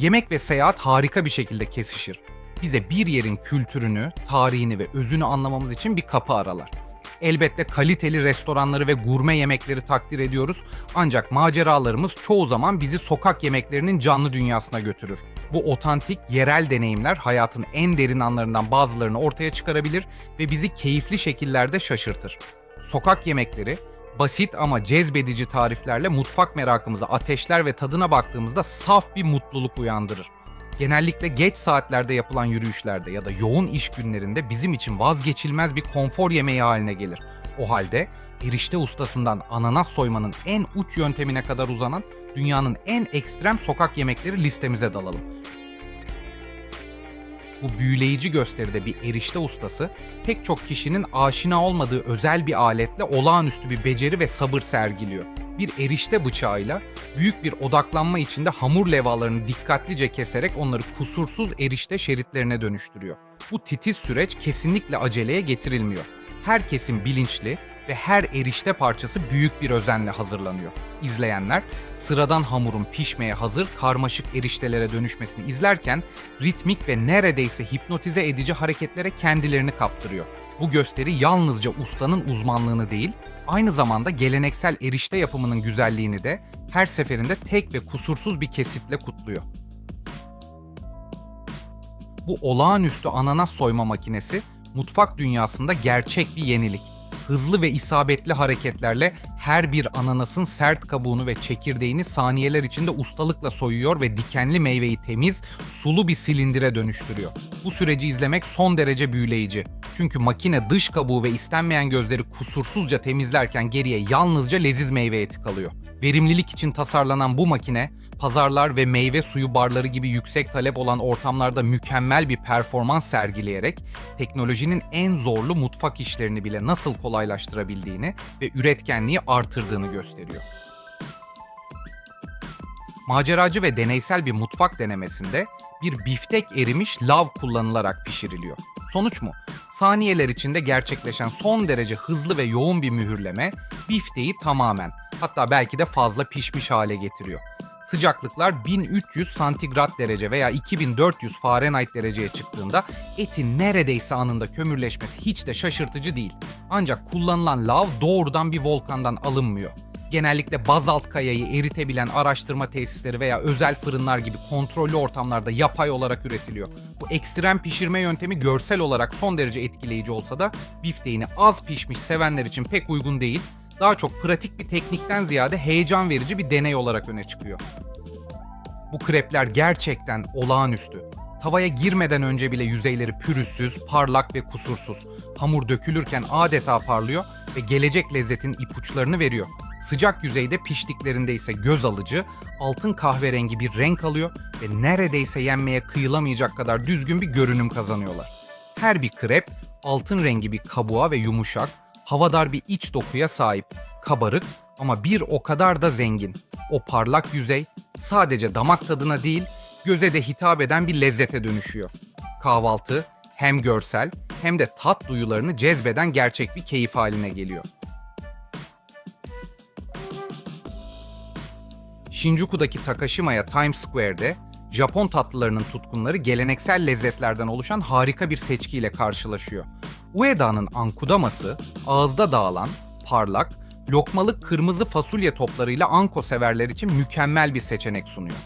Yemek ve seyahat harika bir şekilde kesişir. Bize bir yerin kültürünü, tarihini ve özünü anlamamız için bir kapı aralar. Elbette kaliteli restoranları ve gurme yemekleri takdir ediyoruz ancak maceralarımız çoğu zaman bizi sokak yemeklerinin canlı dünyasına götürür. Bu otantik, yerel deneyimler hayatın en derin anlarından bazılarını ortaya çıkarabilir ve bizi keyifli şekillerde şaşırtır. Sokak yemekleri basit ama cezbedici tariflerle mutfak merakımızı ateşler ve tadına baktığımızda saf bir mutluluk uyandırır. Genellikle geç saatlerde yapılan yürüyüşlerde ya da yoğun iş günlerinde bizim için vazgeçilmez bir konfor yemeği haline gelir. O halde erişte ustasından ananas soymanın en uç yöntemine kadar uzanan dünyanın en ekstrem sokak yemekleri listemize dalalım. Bu büyüleyici gösteride bir erişte ustası pek çok kişinin aşina olmadığı özel bir aletle olağanüstü bir beceri ve sabır sergiliyor. Bir erişte bıçağıyla büyük bir odaklanma içinde hamur levalarını dikkatlice keserek onları kusursuz erişte şeritlerine dönüştürüyor. Bu titiz süreç kesinlikle aceleye getirilmiyor. Herkesin bilinçli ve her erişte parçası büyük bir özenle hazırlanıyor. İzleyenler sıradan hamurun pişmeye hazır karmaşık eriştelere dönüşmesini izlerken ritmik ve neredeyse hipnotize edici hareketlere kendilerini kaptırıyor. Bu gösteri yalnızca ustanın uzmanlığını değil, aynı zamanda geleneksel erişte yapımının güzelliğini de her seferinde tek ve kusursuz bir kesitle kutluyor. Bu olağanüstü ananas soyma makinesi mutfak dünyasında gerçek bir yenilik. Hızlı ve isabetli hareketlerle her bir ananasın sert kabuğunu ve çekirdeğini saniyeler içinde ustalıkla soyuyor ve dikenli meyveyi temiz, sulu bir silindire dönüştürüyor. Bu süreci izlemek son derece büyüleyici. Çünkü makine dış kabuğu ve istenmeyen gözleri kusursuzca temizlerken geriye yalnızca leziz meyve eti kalıyor. Verimlilik için tasarlanan bu makine, pazarlar ve meyve suyu barları gibi yüksek talep olan ortamlarda mükemmel bir performans sergileyerek teknolojinin en zorlu mutfak işlerini bile nasıl kolaylaştırabildiğini ve üretkenliği artırdığını gösteriyor. Maceracı ve deneysel bir mutfak denemesinde bir biftek erimiş lav kullanılarak pişiriliyor. Sonuç mu? Saniyeler içinde gerçekleşen son derece hızlı ve yoğun bir mühürleme bifteyi tamamen hatta belki de fazla pişmiş hale getiriyor. Sıcaklıklar 1300 santigrat derece veya 2400 Fahrenheit dereceye çıktığında etin neredeyse anında kömürleşmesi hiç de şaşırtıcı değil. Ancak kullanılan lav doğrudan bir volkandan alınmıyor. Genellikle bazalt kayayı eritebilen araştırma tesisleri veya özel fırınlar gibi kontrollü ortamlarda yapay olarak üretiliyor. Bu ekstrem pişirme yöntemi görsel olarak son derece etkileyici olsa da bifteğini az pişmiş sevenler için pek uygun değil daha çok pratik bir teknikten ziyade heyecan verici bir deney olarak öne çıkıyor. Bu krepler gerçekten olağanüstü. Tavaya girmeden önce bile yüzeyleri pürüzsüz, parlak ve kusursuz. Hamur dökülürken adeta parlıyor ve gelecek lezzetin ipuçlarını veriyor. Sıcak yüzeyde piştiklerinde ise göz alıcı, altın kahverengi bir renk alıyor ve neredeyse yenmeye kıyılamayacak kadar düzgün bir görünüm kazanıyorlar. Her bir krep altın rengi bir kabuğa ve yumuşak, havadar bir iç dokuya sahip, kabarık ama bir o kadar da zengin. O parlak yüzey sadece damak tadına değil, göze de hitap eden bir lezzete dönüşüyor. Kahvaltı hem görsel hem de tat duyularını cezbeden gerçek bir keyif haline geliyor. Shinjuku'daki Takashima'ya Times Square'de Japon tatlılarının tutkunları geleneksel lezzetlerden oluşan harika bir seçkiyle karşılaşıyor. Ueda'nın ankudaması ağızda dağılan, parlak, lokmalık kırmızı fasulye toplarıyla anko severler için mükemmel bir seçenek sunuyor.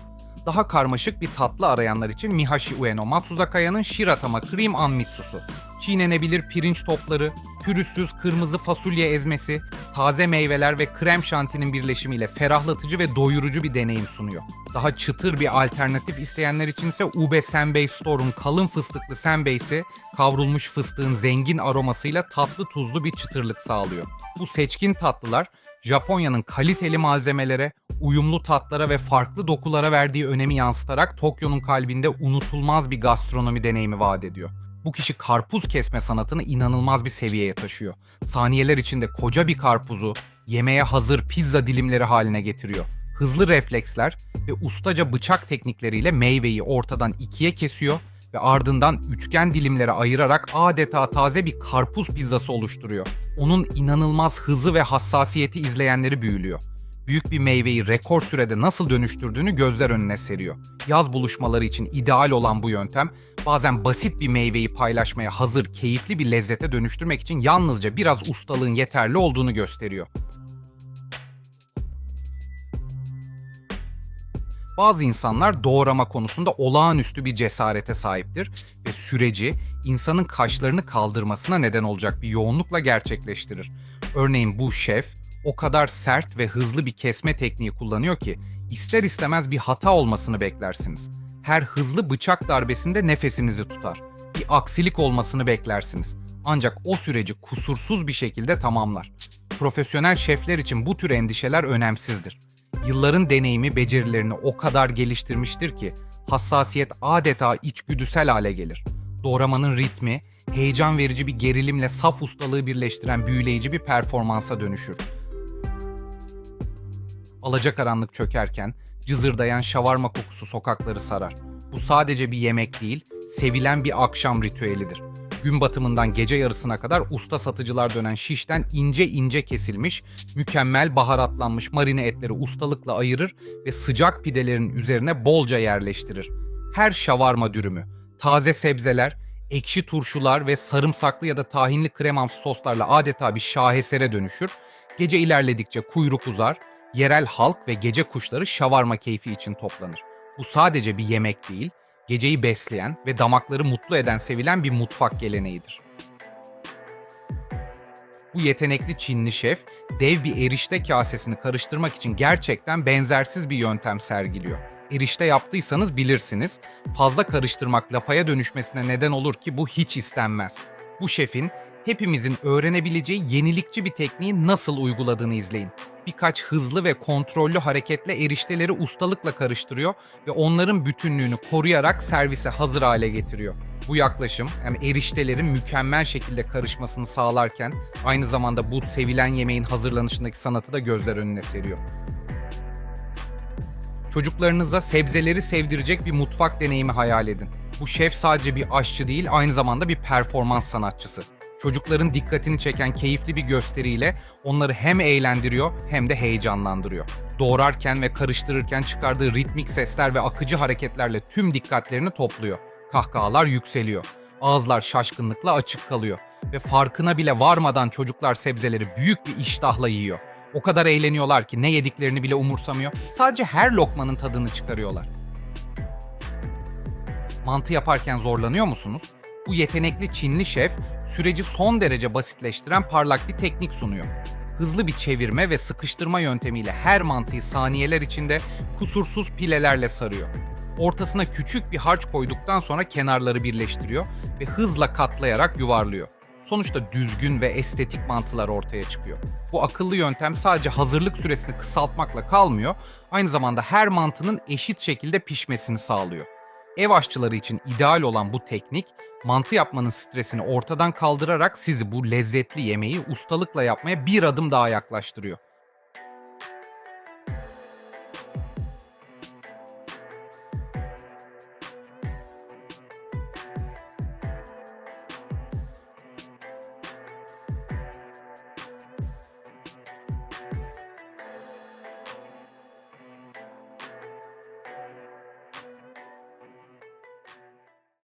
Daha karmaşık bir tatlı arayanlar için Mihashi Ueno Matsuzakaya'nın Shiratama Cream Anmitsusu. Çiğnenebilir pirinç topları, pürüzsüz kırmızı fasulye ezmesi, taze meyveler ve krem şantinin birleşimiyle ferahlatıcı ve doyurucu bir deneyim sunuyor. Daha çıtır bir alternatif isteyenler içinse Ube Senbei Store'un kalın fıstıklı senbeisi, kavrulmuş fıstığın zengin aromasıyla tatlı tuzlu bir çıtırlık sağlıyor. Bu seçkin tatlılar Japonya'nın kaliteli malzemelere, uyumlu tatlara ve farklı dokulara verdiği önemi yansıtarak Tokyo'nun kalbinde unutulmaz bir gastronomi deneyimi vaat ediyor. Bu kişi karpuz kesme sanatını inanılmaz bir seviyeye taşıyor. Saniyeler içinde koca bir karpuzu yemeğe hazır pizza dilimleri haline getiriyor. Hızlı refleksler ve ustaca bıçak teknikleriyle meyveyi ortadan ikiye kesiyor ve ardından üçgen dilimlere ayırarak adeta taze bir karpuz pizzası oluşturuyor. Onun inanılmaz hızı ve hassasiyeti izleyenleri büyülüyor. Büyük bir meyveyi rekor sürede nasıl dönüştürdüğünü gözler önüne seriyor. Yaz buluşmaları için ideal olan bu yöntem bazen basit bir meyveyi paylaşmaya hazır keyifli bir lezzete dönüştürmek için yalnızca biraz ustalığın yeterli olduğunu gösteriyor. Bazı insanlar doğrama konusunda olağanüstü bir cesarete sahiptir ve süreci insanın kaşlarını kaldırmasına neden olacak bir yoğunlukla gerçekleştirir. Örneğin bu şef o kadar sert ve hızlı bir kesme tekniği kullanıyor ki ister istemez bir hata olmasını beklersiniz. Her hızlı bıçak darbesinde nefesinizi tutar. Bir aksilik olmasını beklersiniz. Ancak o süreci kusursuz bir şekilde tamamlar. Profesyonel şefler için bu tür endişeler önemsizdir. Yılların deneyimi becerilerini o kadar geliştirmiştir ki hassasiyet adeta içgüdüsel hale gelir. Doğramanın ritmi, heyecan verici bir gerilimle saf ustalığı birleştiren büyüleyici bir performansa dönüşür. Alacakaranlık çökerken cızırdayan şavarma kokusu sokakları sarar. Bu sadece bir yemek değil, sevilen bir akşam ritüelidir. Gün batımından gece yarısına kadar usta satıcılar dönen şişten ince ince kesilmiş, mükemmel baharatlanmış marine etleri ustalıkla ayırır ve sıcak pidelerin üzerine bolca yerleştirir. Her şavarma dürümü, taze sebzeler, ekşi turşular ve sarımsaklı ya da tahinli kremamsı soslarla adeta bir şahesere dönüşür. Gece ilerledikçe kuyruk uzar, yerel halk ve gece kuşları şavarma keyfi için toplanır. Bu sadece bir yemek değil, geceyi besleyen ve damakları mutlu eden sevilen bir mutfak geleneğidir. Bu yetenekli Çinli şef dev bir erişte kasesini karıştırmak için gerçekten benzersiz bir yöntem sergiliyor. Erişte yaptıysanız bilirsiniz, fazla karıştırmak lapaya dönüşmesine neden olur ki bu hiç istenmez. Bu şefin hepimizin öğrenebileceği yenilikçi bir tekniği nasıl uyguladığını izleyin. Birkaç hızlı ve kontrollü hareketle erişteleri ustalıkla karıştırıyor ve onların bütünlüğünü koruyarak servise hazır hale getiriyor. Bu yaklaşım hem eriştelerin mükemmel şekilde karışmasını sağlarken aynı zamanda bu sevilen yemeğin hazırlanışındaki sanatı da gözler önüne seriyor. Çocuklarınıza sebzeleri sevdirecek bir mutfak deneyimi hayal edin. Bu şef sadece bir aşçı değil, aynı zamanda bir performans sanatçısı. Çocukların dikkatini çeken keyifli bir gösteriyle onları hem eğlendiriyor hem de heyecanlandırıyor. Doğrarken ve karıştırırken çıkardığı ritmik sesler ve akıcı hareketlerle tüm dikkatlerini topluyor. Kahkahalar yükseliyor. Ağızlar şaşkınlıkla açık kalıyor ve farkına bile varmadan çocuklar sebzeleri büyük bir iştahla yiyor. O kadar eğleniyorlar ki ne yediklerini bile umursamıyor. Sadece her lokmanın tadını çıkarıyorlar. Mantı yaparken zorlanıyor musunuz? Bu yetenekli Çinli şef süreci son derece basitleştiren parlak bir teknik sunuyor. Hızlı bir çevirme ve sıkıştırma yöntemiyle her mantıyı saniyeler içinde kusursuz pilelerle sarıyor. Ortasına küçük bir harç koyduktan sonra kenarları birleştiriyor ve hızla katlayarak yuvarlıyor. Sonuçta düzgün ve estetik mantılar ortaya çıkıyor. Bu akıllı yöntem sadece hazırlık süresini kısaltmakla kalmıyor, aynı zamanda her mantının eşit şekilde pişmesini sağlıyor. Ev aşçıları için ideal olan bu teknik, mantı yapmanın stresini ortadan kaldırarak sizi bu lezzetli yemeği ustalıkla yapmaya bir adım daha yaklaştırıyor.